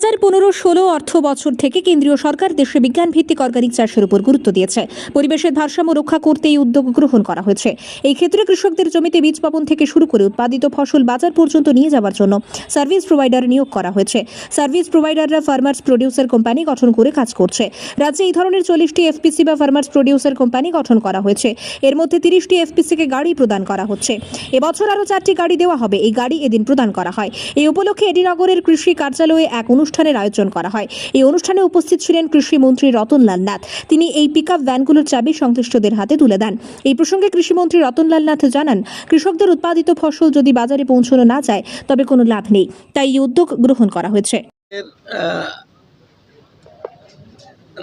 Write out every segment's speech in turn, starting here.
হাজার পনেরো ষোলো অর্থ বছর থেকে কেন্দ্রীয় সরকার দেশে বিজ্ঞান ভিত্তিক অর্গানিক চাষের উপর গুরুত্ব দিয়েছে। পরিবেশের ভারসাম্য রক্ষা করতে এই উদ্যোগ গ্রহণ করা হয়েছে। এই ক্ষেত্রে কৃষকদের জমিতে বীজ বপন থেকে শুরু করে উৎপাদিত ফসল বাজার পর্যন্ত নিয়ে যাওয়ার জন্য সার্ভিস প্রোভাইডার নিয়োগ করা হয়েছে। সার্ভিস প্রোভাইডাররা ফার্মার্স প্রডিউসার কোম্পানি গঠন করে কাজ করছে। রাজ্যে এই ধরনের চল্লিশটি এফপিসি বা ফার্মার্স প্রডিউসার কোম্পানি গঠন করা হয়েছে। এর মধ্যে তিরিশটি এফপিসিকে গাড়ি প্রদান করা হচ্ছে। এবছর আরও চারটি গাড়ি দেওয়া হবে। এই গাড়ি এদিন প্রদান করা হয়। এই উপলক্ষে এডিনগরের কৃষি কার্যালয়ে এক অনুষ্ঠানের আয়োজন করা হয়। এই অনুষ্ঠানে উপস্থিত ছিলেন কৃষিমন্ত্রী রতনলাল নাথ। তিনি এই পিক আপ ভ্যানগুলোর চাবি সংশ্লিষ্টদের হাতে তুলে দেন। এই প্রসঙ্গে কৃষিমন্ত্রী রতনলাল নাথ জানান, কৃষকদের উৎপাদিত ফসল যদি বাজারে পৌঁছানো না যায়, তবে কোনো লাভ নেই। তাই এই উদ্যোগ গ্রহণ করা হয়েছে।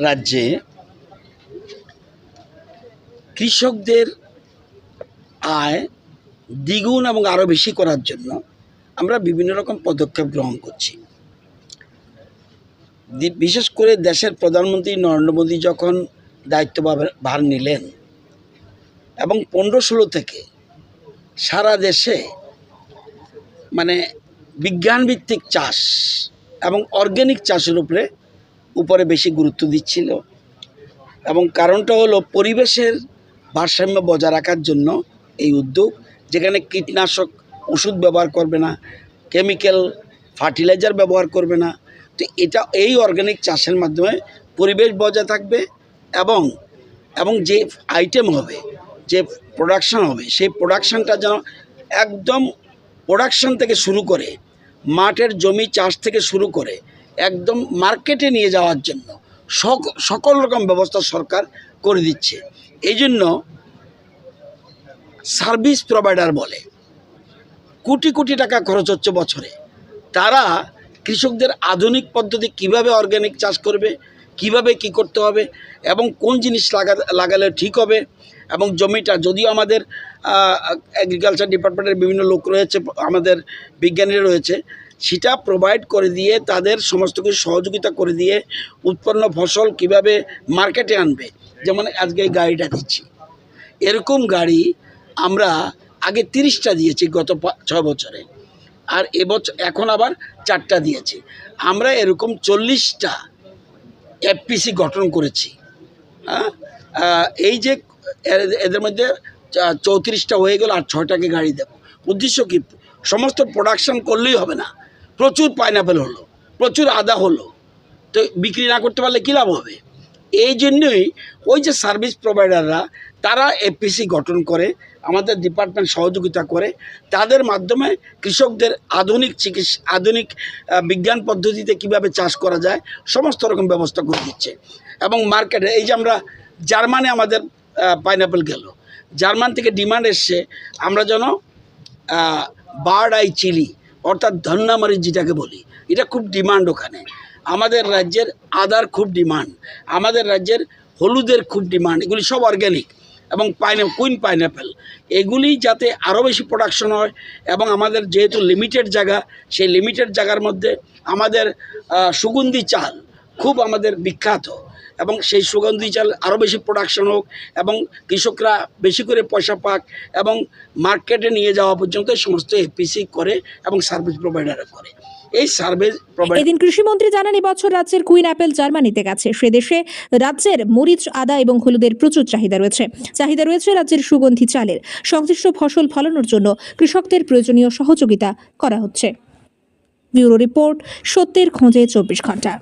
রাজ্যে কৃষকদের আয় দ্বিগুণ এবং আরও বেশি করার জন্য আমরা বিভিন্ন রকম পদক্ষেপ গ্রহণ করছি। বিশেষ করে দেশের প্রধানমন্ত্রী নরেন্দ্র মোদী যখন দায়িত্ব ভার- নিলেন এবং পনেরো ষোলো থেকে সারা দেশে মানে বিজ্ঞানভিত্তিক চাষ এবং অর্গ্যানিক চাষের উপরে উপরে বেশি গুরুত্ব দিচ্ছিল এবং কারণটা হলো পরিবেশের ভারসাম্য বজায় রাখার জন্য এই উদ্যোগ, যেখানে কীটনাশক ওষুধ ব্যবহার করবে না, কেমিক্যাল ফার্টিলাইজার ব্যবহার করবে না তো এটা এই অর্গ্যানিক চাষের মাধ্যমে পরিবেশ বজায় থাকবে এবং এবং যে আইটেম হবে, যে প্রোডাকশন হবে, সেই প্রোডাকশানটা যেন একদম প্রোডাকশান থেকে শুরু করে, মাঠের জমি চাষ থেকে শুরু করে, একদম মার্কেটে নিয়ে যাওয়ার জন্য সক- সকল রকম ব্যবস্থা সরকার করে দিচ্ছে। এই জন্য সার্ভিস প্রোভাইডার বলে, কোটি কোটি টাকা খরচ হচ্ছে বছরে। তারা কৃষকদের আধুনিক পদ্ধতি কীভাবে অর্গানিক চাষ করবে, কীভাবে কি করতে হবে এবং কোন জিনিস লাগা, লাগালে ঠিক হবে এবং জমিটা, যদিও আমাদের এগ্রিকালচার ডিপার্টমেন্টের বিভিন্ন লোক রয়েছে, আমাদের বিজ্ঞানীরা রয়েছে, সেটা প্রোভাইড করে দিয়ে তাদের সমস্ত কিছু সহযোগিতা করে দিয়ে উৎপন্ন ফসল কীভাবে মার্কেটে আনবে। যেমন আজকে এই গাড়িটা দিচ্ছি। এরকম গাড়ি আমরা আগে তিরিশটা দিয়েছি গত ছয় বছরে। আর এবছর এখন আবার চারটা দিয়েছে। আমরা এরকম চল্লিশটা এফপিসি গঠন করেছি। হ্যাঁ? এই যে এদের মধ্যে চৌত্রিশটা হয়ে গেল আর ছয়টাকে গাড়ি দেব। উদ্দেশ্য কি? সমস্ত প্রোডাকশন করলেই হবে না। প্রচুর পাইনাপেল হলো, প্রচুর আদা হলো। তো বিক্রি না করতে পারলে কী লাভ হবে? এই জন্যই ওই যে সার্ভিস প্রোভাইডাররা তারা এপিসি গঠন করে, আমাদের ডিপার্টমেন্ট সহযোগিতা করে, তাদের মাধ্যমে কৃষকদের আধুনিক চিকিৎসা, আধুনিক বিজ্ঞান পদ্ধতিতে কীভাবে চাষ করা যায়, সমস্ত রকম ব্যবস্থা করে দিচ্ছে। এবং মার্কেটে এই যে আমরা জার্মানে আমাদের পাইনাপেল গেল। জার্মান থেকে ডিমান্ড এসছে, আমরা যেন বার্ড আই চিলি অর্থাৎ ধন্যামারি যেটাকে বলি, এটা খুব ডিমান্ড ওখানে। আমাদের রাজ্যের আদার খুব ডিমান্ড আমাদের রাজ্যের হলুদের খুব ডিমান্ড এগুলি সব অর্গ্যানিক এবং পাইনে কুইন পাইনাপেল এগুলি যাতে আরও বেশি প্রোডাকশন হয় এবং আমাদের যেহেতু লিমিটেড জায়গা, সেই লিমিটেড জায়গার মধ্যে আমাদের সুগন্ধি চাল খুব আমাদের বিখ্যাত এবং সেই সুগন্ধি চাল আরও বেশি প্রোডাকশন হোক এবং কৃষকরা বেশি করে পয়সা পাক এবং মার্কেটে নিয়ে যাওয়া পর্যন্ত সমস্ত এপিসি করে এবং সার্ভিস প্রোভাইডাররা করে। এই সার্ভে এদিন কৃষিমন্ত্রী জানান এবছর রাজ্যের কুইন অ্যাপেল জার্মানিতে গেছে। সে দেশে রাজ্যের মরিচ, আদা এবং হলুদের প্রচুর চাহিদা রয়েছে। চাহিদা রয়েছে রাজ্যের সুগন্ধি চালের। সংশ্লিষ্ট ফসল ফলানোর জন্য কৃষকদের প্রয়োজনীয় সহযোগিতা করা হচ্ছে। ব্যুরো রিপোর্ট, সত্যের খোঁজে চব্বিশ ঘণ্টা।